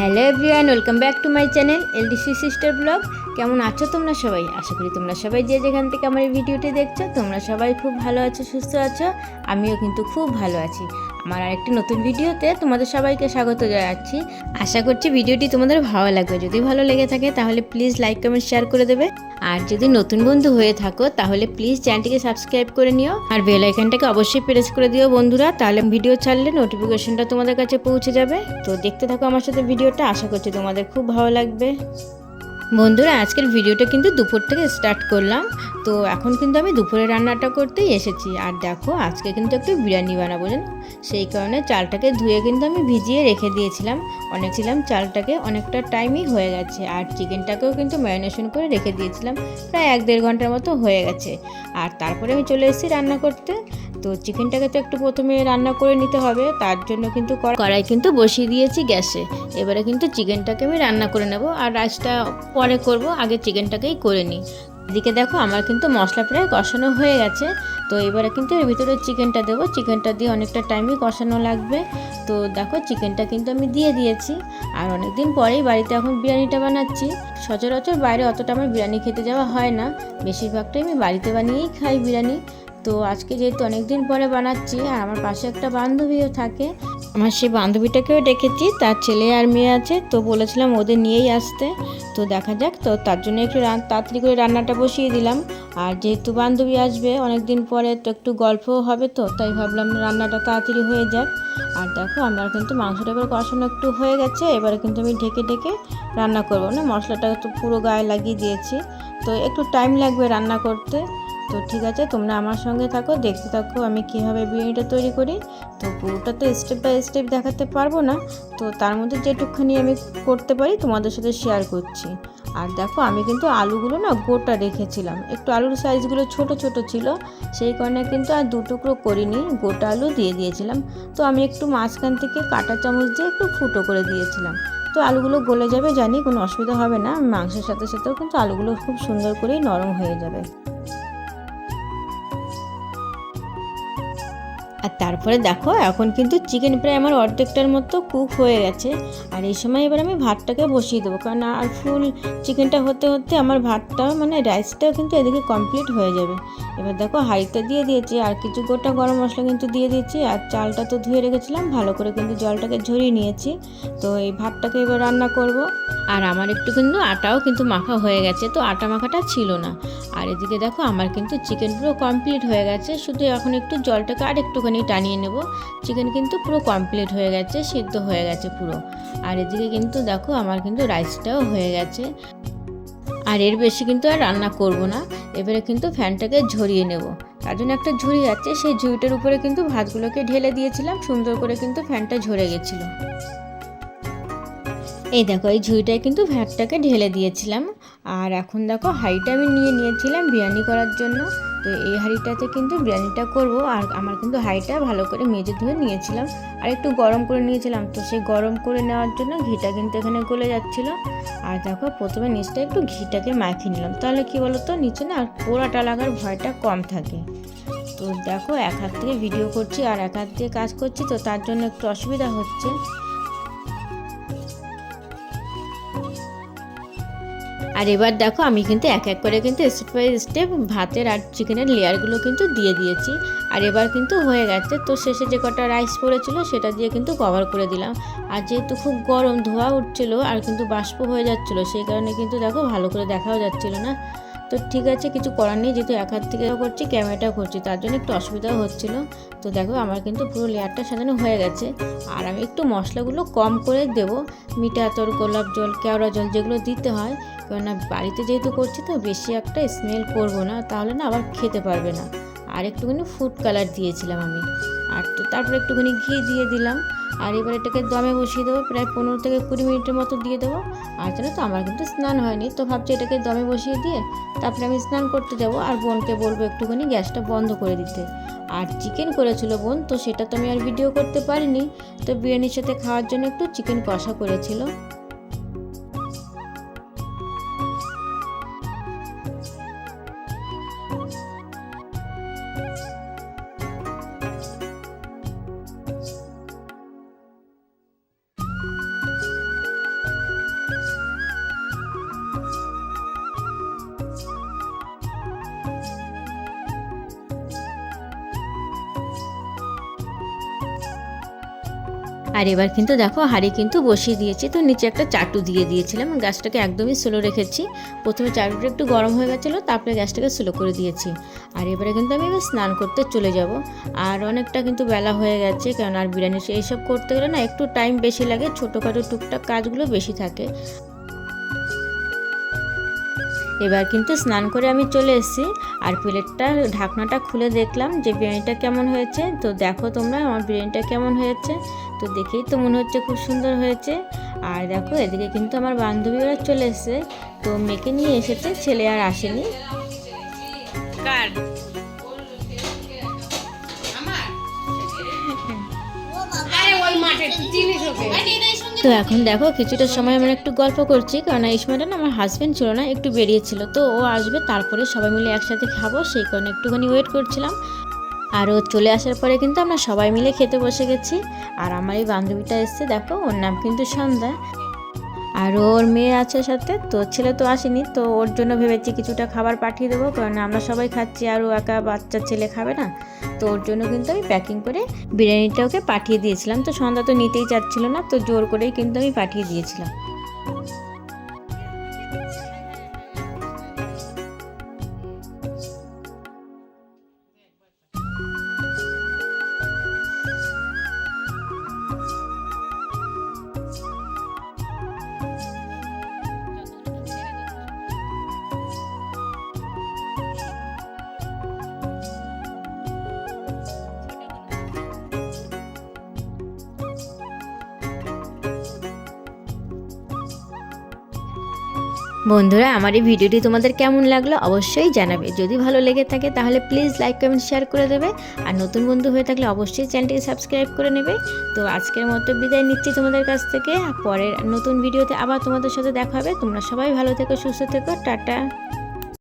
Hello everyone, welcome back to my channel LDC sister blog. কেমন আছো তোমরা সবাই? আশা করি তোমরা সবাই যে যেখান থেকে আমার এই ভিডিওটি দেখছ, তোমরা সবাই খুব ভালো আছো, সুস্থ আছো। আমিও কিন্তু খুব ভালো আছি। আমার আরেকটি নতুন ভিডিওতে তোমাদের সবাইকে স্বাগত জানাচ্ছি। আশা করছি ভিডিওটি তোমাদের ভালো লাগবে। যদি ভালো লেগে থাকে তাহলে প্লিজ লাইক কমেন্ট শেয়ার করে দেবে। আর যদি নতুন বন্ধু হয়ে থাকো তাহলে প্লিজ চ্যানেলটিকে সাবস্ক্রাইব করে নিও। আর বেল আইকনটাকে অবশ্যই প্রেস করে দিও বন্ধুরা, তাহলে ভিডিও ছাড়লে নোটিফিকেশনটা তোমাদের কাছে পৌঁছে যাবে। তো দেখতে থাকো আমার সাথে ভিডিওটা, আশা করছি তোমাদের খুব ভালো লাগবে। বন্ধুরা, আজকের ভিডিওটা কিন্তু দুপুর থেকে স্টার্ট করলাম। তো এখন কিন্তু আমি দুপুরে রান্নাটা করতেই এসেছি। আর দেখো, আজকে কিন্তু একটু বিরিয়ানি বানাবো, জানো? সেই কারণে চালটাকে ধুয়ে কিন্তু আমি ভিজিয়ে রেখে দিয়েছিলাম। অনেক ছিলাম চালটাকে, অনেকটা টাইমই হয়ে গেছে। আর চিকেনটাকেও কিন্তু ম্যারিনেশন করে রেখে দিয়েছিলাম। প্রায় এক দেড় ঘণ্টার মতো হয়ে গেছে। আর তারপরে আমি চলে এসেছি রান্না করতে। তো চিকেনটাকে তো একটু প্রথমে রান্না করে নিতে হবে, তার জন্য কিন্তু কড়া- কড়াই কিন্তু বসিয়ে দিয়েছি গ্যাসে। এবারে কিন্তু চিকেনটাকে আমি রান্না করে নেব আর রাইসটা পরে করব, আগে চিকেনটাকেই করে নিই। এদিকে দেখো আমার কিন্তু মশলা প্রায় কষানো হয়ে গেছে, তো এবারে কিন্তু এর ভিতরে চিকেনটা দেবো। চিকেনটা দিয়ে অনেকটা টাইমই কষানো লাগবে। তো দেখো চিকেনটা কিন্তু আমি দিয়ে দিয়েছি। আর অনেক দিন পরেই বাড়িতে এখন বিরিয়ানিটা বানাচ্ছি। সচরাচর বাইরে অতটা আমার বিরিয়ানি খেতে যাওয়া হয় না। বেশিরভাগটাই আমি বাড়িতে বানিয়েই খাই বিরিয়ানি। তো আজকে যেহেতু অনেক দিন পরে বানাচ্ছি, আর আমার পাশে একটা বান্ধবীও থাকে। আমার সেই বান্ধবীটাকেও ডেকেছি, তার ছেলে আর মেয়ে আছে, তো বলেছিলাম ওদের নিয়েই আসতে। তো দেখা যাক, তো তার জন্য একটু তাড়াতাড়ি করে রান্নাটা বসিয়ে দিলাম। আর যেহেতু বান্ধবী আসবে অনেক দিন পরে, তো একটু গল্পও হবে তো, তাই ভাবলাম রান্নাটা তাড়াতাড়ি হয়ে যাক। আর দেখো, আমার কিন্তু মাংসটা এবার কষানো একটু হয়ে গেছে, এবারে কিন্তু আমি ঢেকে ঢেকে রান্না করব। না মশলাটা তো পুরো গায়ে লাগিয়ে দিয়েছি, তো একটু টাইম লাগবে রান্না করতে। তো ঠিক আছে, তোমরা আমার সঙ্গে থাকো, দেখতে থাকো আমি কীভাবে বিরিয়ানিটা তৈরি করি। তো পুরোটা তো স্টেপ বাই স্টেপ দেখাতে পারব না, তো তার মধ্যে যেটুকখানি আমি করতে পারি তোমাদের সাথে শেয়ার করছি। আর দেখো, আমি কিন্তু আলুগুলো না গোটা রেখেছিলাম, একটু আলুর সাইজগুলো ছোট ছোট ছিল, সেই কারণে কিন্তু আর দু টুকরো করিনি, গোটা আলু দিয়ে দিয়েছিলাম। তো আমি একটু মাঝখান থেকে কাঁটা চামচ দিয়ে একটু ফুটো করে দিয়েছিলাম। তো আলুগুলো গলে যাবে, জানি কোনো অসুবিধা হবে না, মাংসের সাথে সাথেও কিন্তু আলুগুলো খুব সুন্দর করেই নরম হয়ে যাবে। আর তারপরে দেখো, এখন কিন্তু চিকেন প্রায় আমার অর্ধেকটার মতো কুক হয়ে গেছে। আর এই সময় এবার আমি ভাতটাকে বসিয়ে দেবো, কারণ আর ফুল চিকেনটা হতে হতে আমার ভাতটা মানে রাইসটাও কিন্তু এদিকে কমপ্লিট হয়ে যাবে। এবার দেখো হাঁড়িটা দিয়ে দিয়েছি, আর কিছু গোটা গরম মশলা কিন্তু দিয়ে দিয়েছি, আর চালটা তো ধুয়ে রেখেছিলাম, ভালো করে কিন্তু জলটাকে ঝরিয়ে নিয়েছি। তো এই ভাতটাকে এবার রান্না করব। আর আমার একটু কিন্তু আটাও কিন্তু মাখা হয়ে গেছে, তো আটা মাখাটা ছিল না। আর এদিকে দেখো আমার কিন্তু চিকেন পুরো কমপ্লিট হয়ে গেছে, শুধু এখন একটু জলটাকে আর একটুখানি টানিয়ে নেব। চিকেন কিন্তু পুরো কমপ্লিট হয়ে গেছে, সিদ্ধ হয়ে গেছে পুরো। আর এদিকে কিন্তু দেখো আমার কিন্তু রাইসটাও হয়ে গেছে। আর এর বেশি কিন্তু আর রান্না করব না, এবারে কিন্তু ফ্যানটাকে ঝরিয়ে নেব। তার জন্য একটা ঝুড়ি আছে, সেই ঝুড়িটার উপরে কিন্তু ভাতগুলোকে ঢেলে দিয়েছিলাম, সুন্দর করে কিন্তু ফ্যানটা ঝরে গেছিল। এই দেখো, এই ঝুড়িটায় কিন্তু ভাতটাকে ঢেলে দিয়েছিলাম। আর এখন দেখো, হাঁড়িটা আমি নিয়ে নিয়েছিলাম বিরিয়ানি করার জন্য। তো এই হাঁড়িটাতে কিন্তু বিরিয়ানিটা করব, আর আমার কিন্তু হাঁড়িটা ভালো করে মেজে ধুয়ে নিয়েছিলাম। আর একটু গরম করে নিয়েছিলাম, তো সেই গরম করে নেওয়ার জন্য ঘিটা কিন্তু এখানে গলে যাচ্ছিল। আর দেখো, প্রথমে নিচটা একটু ঘিটাকে মাখিয়ে নিলাম। তাহলে কি বলো তো নিচে না পোড়াটা লাগার ভয়টা কম থাকে। তো দেখো, এক হাত থেকে ভিডিও করছি, আর এক হাত দিয়ে কাজ করছি, তো তার জন্য একটু অসুবিধা হচ্ছে। আর এবার দেখো আমি কিন্তু এক এক করে কিন্তু স্টেপ বাই স্টেপ ভাতের আর চিকেনের লেয়ারগুলো কিন্তু দিয়ে দিয়েছি। আর এবার কিন্তু হয়ে গেছে, তো শেষে যে কটা রাইস পড়েছিল সেটা দিয়ে কিন্তু কভার করে দিলাম। আর যেহেতু খুব গরম ধোয়া উঠছিল আর কিন্তু বাষ্প হয়ে যাচ্ছিল, সেই কারণে কিন্তু দেখো ভালো করে দেখাও যাচ্ছিল না। তো ঠিক আছে, কিছু করার নেই, যেহেতু এক হাত থেকে করছি ক্যামেরাটা করছি তার জন্য একটু অসুবিধাও হচ্ছিল। তো দেখো আমার কিন্তু পুরো লেয়ারটা সাজানো হয়ে গেছে। আর আমি একটু মশলাগুলো কম করে দেব। মিঠা তোর গোলাপ জল, কেওড়া জল যেগুলো দিতে হয় কেননা বাড়িতে যেহেতু করছি তো বেশি একটা স্মেল করব না, তাহলে না আবার খেতে পারবে না। আর একটুখানি ফুড কালার দিয়েছিলাম আমি। আর তো তারপরে একটুখানি ঘি দিয়ে দিলাম। আর এবার এটাকে দমে বসিয়ে দেবো, প্রায় পনেরো থেকে কুড়ি মিনিটের মতো দিয়ে দেবো। আর জানো তো, আমার কিন্তু স্নান হয়নি, তো ভাবছি এটাকে দমে বসিয়ে দিয়ে তারপরে আমি স্নান করতে যাব। আর বোনকে বলব একটুখানি গ্যাসটা বন্ধ করে দিতে। আর চিকেন করেছিল বোন, তো সেটা তো আমি আর ভিডিও করতে পারিনি। তো বিরিয়ানির সাথে খাওয়ার জন্য একটু চিকেন কষা করেছিল। আর এবার কিন্তু দেখো হাঁড়ি কিন্তু বসিয়ে দিয়েছি। তো নিচে একটা চাটু দিয়ে দিয়েছিলাম। গ্যাসটাকে একদমই স্লো রেখেছি। প্রথমে চাটুটা একটু গরম হয়ে গেছিল, তারপরে গ্যাসটাকে স্লো করে দিয়েছি। আর এবারে কিন্তু আমি এবার স্নান করতে চলে যাব। আর অনেকটা কিন্তু বেলা হয়ে গেছে, কারণ আর বিরিয়ানি এইসব করতে গেলে না একটু টাইম বেশি লাগে। ছোটোখাটো টুকটাক কাজগুলো বেশি থাকে। এবার কিন্তু স্নান করে আমি চলে এসেছি। আর প্লেটটা, ঢাকনাটা খুলে দেখলাম যে বিরিয়ানিটা কেমন হয়েছে। তো দেখো তোমরা আমার বিরিয়ানিটা কেমন হয়েছে। তো দেখেই তো মনে হচ্ছে খুব সুন্দর হয়েছে। আর দেখো এদিকে কিন্তু আমার বান্ধবীরা চলে এসেছে। তো মেয়েকে নিয়ে এসেছে ছেলে আর আসেনি। কার? তো এখন দেখো কিছুটা সময় আমরা একটু গল্প করছি কারণ এই সময়টা না আমার হাজব্যান্ড ছিল না একটু বেরিয়েছিল। তো ও আসবে তারপরে সবাই মিলে একসাথে খাব সেই কারণে একটুখানি ওয়েট করছিলাম। আর ও চলে আসার পরে কিন্তু আমরা সবাই মিলে খেতে বসে গেছি। আর আমার এই বান্ধবীটা এসছে, দেখো, ওর নাম কিন্তু সন্ধ্যা। আর ওর মেয়ে আছে সাথে, তো ছেলে তো আসেনি, তো ওর জন্য ভেবেছি কিছুটা খাবার পাঠিয়ে দেবো, কারণ আমরা সবাই খাচ্ছি আর ও একা বাচ্চা ছেলে খাবে না। তো ওর জন্য কিন্তু আমি প্যাকিং করে বিরিয়ানিটা ওকে পাঠিয়ে দিয়েছিলাম। তো সন্ধ্যা তো নিতেই চাচ্ছিল না, তো জোর করেই কিন্তু আমি পাঠিয়ে দিয়েছিলাম। বন্ধুরা, আমার এই ভিডিওটি তোমাদের কেমন লাগল অবশ্যই জানাবে। যদি ভালো লেগে থাকে তাহলে প্লিজ লাইক কমেন্ট শেয়ার করে দেবে। আর নতুন বন্ধু হয়ে থাকলে অবশ্যই চ্যানেলটিকে সাবস্ক্রাইব করে নেবে। তো আজকের মতো বিদায় নিচ্ছি তোমাদের কাছ থেকে। পরের নতুন ভিডিওতে আবার তোমাদের সাথে দেখা হবে। তোমরা সবাই ভালো থেকো, সুস্থ থেকো, টাটা।